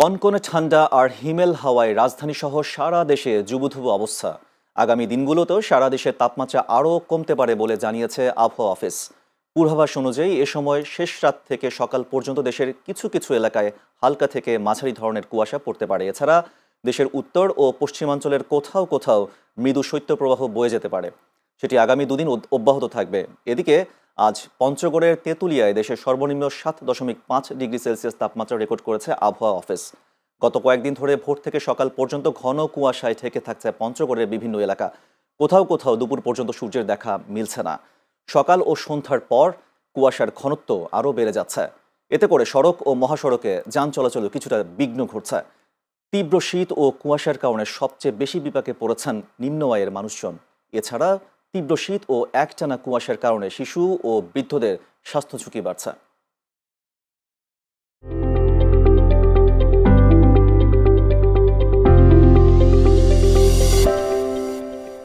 কনকনে ঠান্ডা আর হিমেল হাওয়ায় রাজধানী সহ সারা দেশে যুবধুবু অবস্থা। আগামী দিনগুলোতেও সারা দেশের তাপমাত্রা আরও কমতে পারে বলে জানিয়েছে আবহাওয়া অফিস। পূর্বাভাস অনুযায়ী এ সময় শেষ রাত থেকে সকাল পর্যন্ত দেশের কিছু কিছু এলাকায় হালকা থেকে মাঝারি ধরনের কুয়াশা পড়তে পারে। এছাড়া দেশের উত্তর ও পশ্চিমাঞ্চলের কোথাও কোথাও মৃদু শৈত্যপ্রবাহ বয়ে যেতে পারে। সেটি আগামী দুদিন অব্যাহত থাকবে। এদিকে আজ পঞ্চগড়ের তেঁতুলিয়ায় দেশের সর্বনিম্ন সাত দশমিক পাঁচ ডিগ্রি সেলসিয়াস তাপমাত্রা রেকর্ড করেছে আবহাওয়া অফিস। গত কয়েকদিন ধরে ভোর থেকে সকাল পর্যন্ত ঘন কুয়াশায় ঠেকে থাকছে পঞ্চগড়ের বিভিন্ন এলাকা। কোথাও কোথাও দুপুর পর্যন্ত সূর্যের দেখা মিলছে না। সকাল ও সন্ধ্যার পর কুয়াশার ঘনত্ব আরও বেড়ে যাচ্ছে। এতে করে সড়ক ও মহাসড়কে যান চলাচলে কিছুটা বিঘ্ন ঘটছে। তীব্র শীত ও কুয়াশার কারণে সবচেয়ে বেশি বিপাকে পড়েছেন নিম্ন আয়ের মানুষজন। এছাড়া তীব্র শীত ও একটানা কুয়াশার কারণে শিশু ও বৃদ্ধদের স্বাস্থ্য ঝুঁকি বাড়ছে।